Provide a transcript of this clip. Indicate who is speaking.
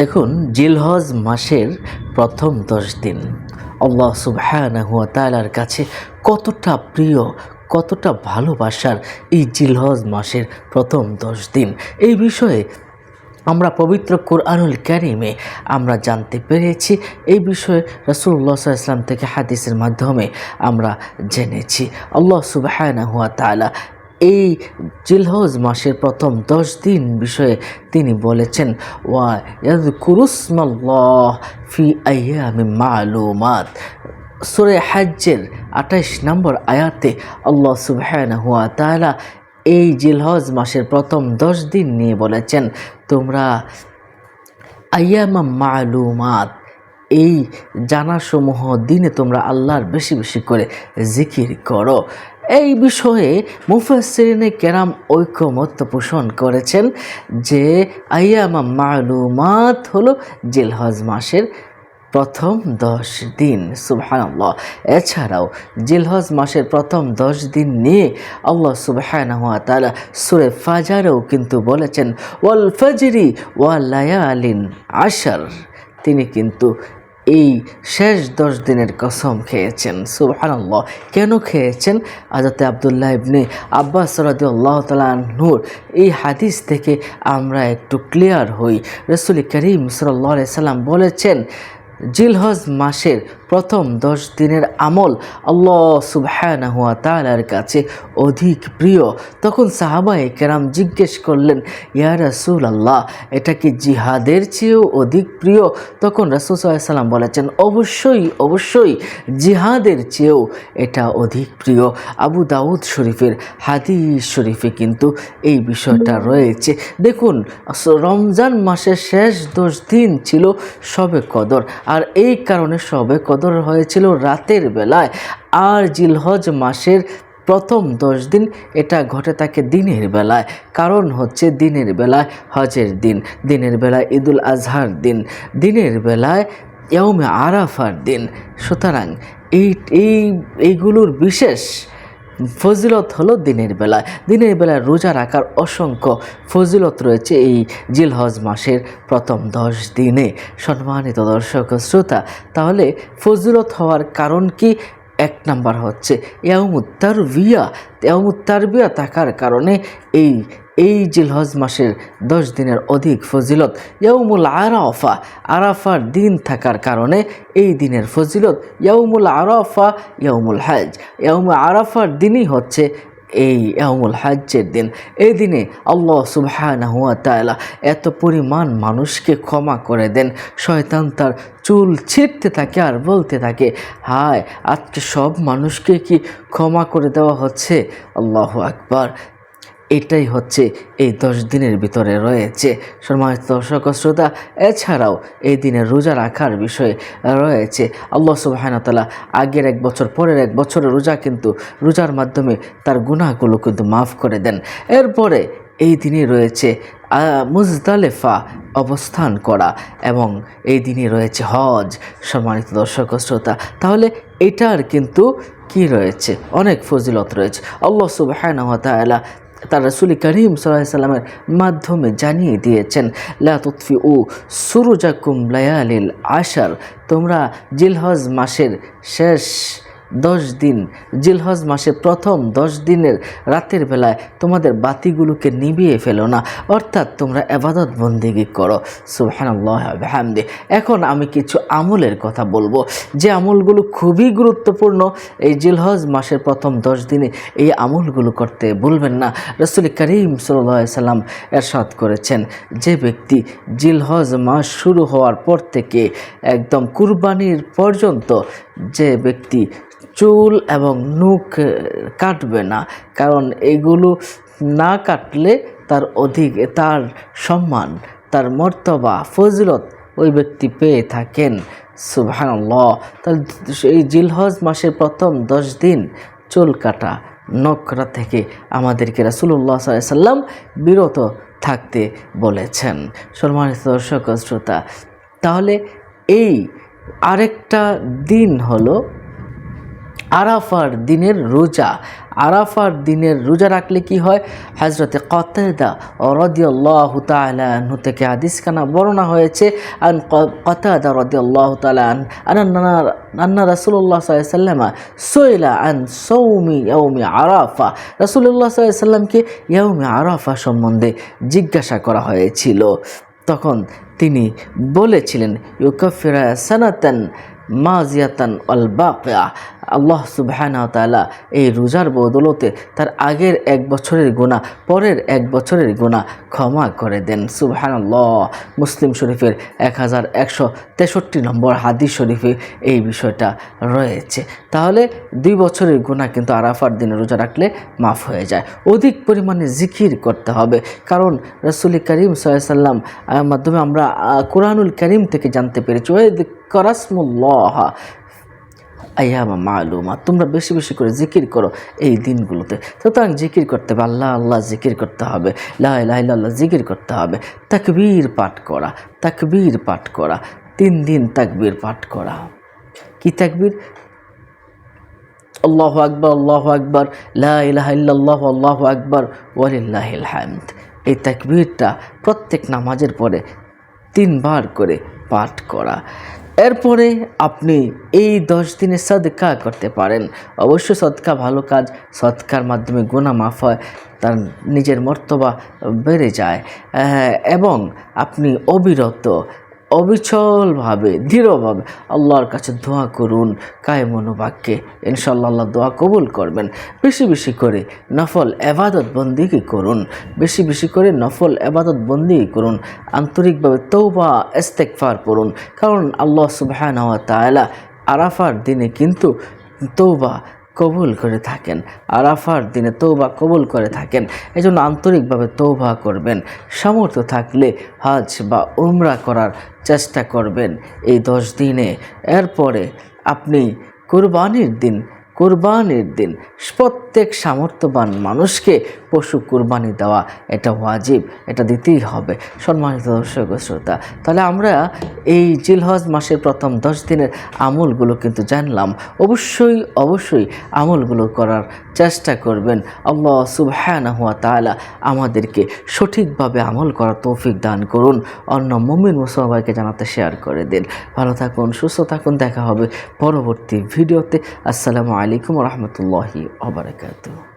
Speaker 1: দেখুন, জিলহজ মাসের প্রথম দশ দিন। আল্লাহ সুবহানাহু তালার কাছে কতটা প্রিয়, কতটা ভালোবাসার এই জিলহজ মাসের প্রথম দশ দিন। এই বিষয়ে আমরা পবিত্র কোরআনুল ক্যারিমে আমরা জানতে পেরেছি। এই বিষয়ে রসুল্লাহ ইসলাম থেকে হাদিসের মাধ্যমে আমরা জেনেছি। আল্লাহ সুবাহানা তালা এই জিলহজ মাসের প্রথম দশ দিন বিষয়ে তিনি বলেছেন, ওয়া কুরুসমাল্লাহ ফি আয়ামি মালুমাত। সুরে হাজ্জের আঠাইশ নম্বর আয়াতে আল্লাহ সুবহানাহু হুয়া তাআলা এই জিলহজ মাসের প্রথম দশ দিন নিয়ে বলেছেন, তোমরা আয়ামা মালুমাত, এই জানাসমূহ দিনে তোমরা আল্লাহর বেশি বেশি করে জিকির করো। এই বিষয়ে মুফাসরিনে কেরাম ঐক্যমত্য পোষণ করেছেন যে আয়ামা মালুমাত হলো জিলহজ মাসের প্রথম দশ দিন, সুবহানাল্লাহ। এছাড়াও জিলহজ মাসের প্রথম দশ দিন নিয়ে আল্লাহ সুবহানাহু ওয়া তাআলা সূরা ফাজারেও কিন্তু বলেছেন, ওয়াল ফজরি ওয়া লায়ালিন আশার। তিনি কিন্তু এই শেষ দশ দিনের কসম খেয়েছেন সুবাহ কেন খেয়েছেন? আজাতে আবদুল্লাহ ইবনে আব্বাস রাদিয়াল্লাহু আল্লাহ নূর এই হাদিস থেকে আমরা একটু ক্লিয়ার হই। রসুল করিম সাল্লাহ সাল্লাম বলেছেন, জিলহজ মাসের প্রথম দশ দিনের আমল আল্লাহ সুবহানাহু ওয়া তাআলার কাছে অধিক প্রিয়। তখন সাহাবায়ে কেরাম জিজ্ঞেস করলেন, ইয়া রাসূল আল্লাহ এটা কি জিহাদের চেয়েও অধিক প্রিয়? তখন রাসূল সাল্লাম বলেছেন, অবশ্যই অবশ্যই, জিহাদের চেয়েও এটা অধিক প্রিয়। আবু দাউদ শরীফের হাদিস শরীফে কিন্তু এই বিষয়টা রয়েছে। দেখুন, রমজান মাসের শেষ দশ দিন ছিল সবে কদর, আর এই কারণে সবে কদর হয়েছিল রাতের বেলায়। আর জিলহজ মাসের প্রথম দশ দিন এটা ঘটে থাকে দিনের বেলায়। কারণ হচ্ছে দিনের বেলায় হজের দিন, দিনের বেলায় ঈদুল আজহার দিন, দিনের বেলায় ইয়মে আরাফার দিন। সুতরাং এই, এইগুলোর বিশেষ ফজিলত হলো দিনের বেলায় দিনের বেলায় রোজা রাখার অসংখ্য ফজিলত রয়েছে এই জিলহজ মাসের প্রথম দশ দিনে। সম্মানিত দর্শক শ্রোতা, তাহলে ফজিলত হওয়ার কারণ কি? এক নাম্বার হচ্ছে ইয়ামুত্তার বিয়া ইয়ামুত্তার বিয়া থাকার কারণে এই এই জিলহজ মাসের দশ দিনের অধিক ফজিলত ইয়াউমুল আরাফা, আরাফার দিন থাকার কারণে এই দিনের ফজিলত ইয়াউমুল আরাফা, ইয়াউমুল হাজ। ইয়াউমুল আরাফার দিনই হচ্ছে এই ইয়ামুল হাজ্জের দিন। এই দিনে আল্লাহ সুবহানাহু ওয়া তাআলা এত পরিমাণ মানুষকে ক্ষমা করে দেন। শয়তান তার চুল ছিঁড়তে থাকে আর বলতে থাকে, হায়, আজকে সব মানুষকে কি ক্ষমা করে দেওয়া হচ্ছে? আল্লাহ আকবার। এটাই হচ্ছে এই দশ দিনের ভিতরে রয়েছে। সম্মানিত দর্শক শ্রোতা, এছাড়াও এই দিনে রোজা রাখার বিষয়ে রয়েছে। আল্লাহ সুবাহানতালা আগের এক বছর, পরের এক বছরের রোজা কিন্তু রোজার মাধ্যমে তার গুনাহগুলো কিন্তু মাফ করে দেন। এরপরে এই দিনে রয়েছে মুজদালেফা অবস্থান করা এবং এই দিনে রয়েছে হজ। সম্মানিত দর্শক শ্রোতা, তাহলে এটার কিন্তু কি রয়েছে? অনেক ফজিলত রয়েছে। আল্লাহ সুবাহ তার রসুল করিম সাল্লামের মাধ্যমে জানিয়ে দিয়েছেন লাতফি ও সুরুজাকুম লায়ালিল আশার। তোমরা জিলহজ মাসের শেষ দশ দিন। জিলহজ মাসের প্রথম দশ দিনের রাতের বেলায় তোমাদের বাতিগুলোকে নিভিয়ে ফেলো না। অর্থাৎ তোমরা এবাদত বন্দিগি করো। সুহানাল্লাহামদে এখন আমি কিছু আমলের কথা বলব। যে আমলগুলো খুবই গুরুত্বপূর্ণ, এই জিলহজ মাসের প্রথম দশ দিনে এই আমলগুলো করতে বলবেন না। রসুল করিম সাল্লাম এরশাদ করেছেন, যে ব্যক্তি জিলহজ মাস শুরু হওয়ার পর থেকে একদম কুরবানির পর্যন্ত যে ব্যক্তি চুল এবং নুখ কাটবে না, কারণ এগুলো না কাটলে তার অধিক, তার সম্মান, তার মর্তবা, ফজিলত ওই ব্যক্তি পেয়ে থাকেন। সুবহানাল্লাহ। তাহলে এই জিলহজ মাসের প্রথম দশ দিন চুল কাটা নকরা থেকে আমাদেরকে রাসুল্লাহ সাল্লাম বিরত থাকতে বলেছেন। সম্মানিত দর্শক শ্রোতা, তাহলে এই আরেকটা দিন হলো আরাফার দিনের রোজা। আরাফার দিনের রোজা রাখলে কি হয়? হজরতে কতেদা রদিয়াল্লাহ তালু থেকে হাদিস খানা বর্ণনা হয়েছে, আন কতাদা রদিয়াল্লাহ তালান আন্না রাসুল্লাহ সাল্লামা সোয়েলা আন সৌমি ইয়ৌমি আরাফা। রাসুল্লাহ সাল্লামকে ইয়ৌমি আরাফা সম্বন্ধে জিজ্ঞাসা করা হয়েছিল। তখন তিনি বলেছিলেন, ইউকফিরা সানাতান মাজিয়াতান আল বাকিয়া। আল্লাহ সুবহানা তালা এই রোজার বদলতে তার আগের এক বছরের গুণা পরের এক বছরের গুণা ক্ষমা করে দেন। সুবহান আল্লাহ মুসলিম শরীফের এক হাজার একশো তেষট্টি নম্বর হাদিস শরীফে এই বিষয়টা রয়েছে। তাহলে দুই বছরের গুণা কিন্তু আরাফার দিনে রোজা রাখলে মাফ হয়ে যায়। অধিক পরিমাণে জিকির করতে হবে। কারণ রসুল করিম সাল্লাম মাধ্যমে আমরা কোরআনুল করিম থেকে জানতে পেরেছি। করাসমুল্লাহ আয়ামা মালুমা, তোমরা বেশি বেশি করে জিকির করো এই দিনগুলোতে। সুতরাং জিকির করতে হবে, আল্লাহ আল্লাহ জিকির করতে হবে লাহ আল্লাহ জিকির করতে হবে, তাকবীর পাঠ করা, তাকবীর পাঠ করা, তিন দিন তাকবীর পাঠ করা। কি তাকবীর? আল্লাহ আকবর আল্লাহ আকবর, লা ইলাহা ইল্লাল্লাহ, আল্লাহ আকবর, ওয়ালিল্লাহিল হামদ। এই তাকবীরটা প্রত্যেক নামাজের পরে তিনবার করে পাঠ করা। এরপরে আপনি এই দশ দিনে সদকা করতে পারেন। অবশ্য সদকা ভালো কাজ সৎকার মাধ্যমে গুণা মাফ হয়, তার নিজের মর্তবা বেড়ে যায়। এবং আপনি অবিরত অবিচলভাবে, দৃঢ়ভাবে আল্লাহর কাছে দোয়া করুন কায় মনোবাক্যে ইনশাল্লাহ আল্লাহ দোয়া কবুল করবেন। বেশি বেশি করে নফল এবাদত বন্দিকে করুন। বেশি বেশি করে নফল এবাদত বন্দি করুন। আন্তরিকভাবে তৌবা ইস্তেকফার করুন কারণ আল্লাহ তাআলা আরাফার দিনে কিন্তু তৌবা কবুল করে থাকেন। আরাফার দিনে তৌবা কবুল করে থাকেন। এজন্য আন্তরিকভাবে তৌবা করবেন। সামর্থ্য থাকলে হাজ বা উমরা করার চেষ্টা করবেন এই দশ দিনে। এরপরে আপনি কোরবানির দিন কোরবানির দিন প্রত্যেক সামর্থ্যবান মানুষকে পশু কুরবানি দেওয়া, এটা ওয়াজিব, এটা দিতেই হবে। সম্মানিত দর্শক শ্রোতা, তাহলে আমরা এই জিলহজ মাসের প্রথম দশ দিনের আমলগুলো কিন্তু জানলাম। অবশ্যই অবশ্যই আমলগুলো করার চেষ্টা করবেন। আল্লাহ সুবহানা হুয়া তাআলা আমাদেরকে সঠিকভাবে আমল করার তৌফিক দান করুন। অন্য মমিন মুসলমানকে জানাতে শেয়ার করে দিন। ভালো থাকুন, সুস্থ থাকুন, দেখা হবে পরবর্তী ভিডিওতে। আসসালামু আলাইকুম রহমতুল্লাহি আবরাকাতুহ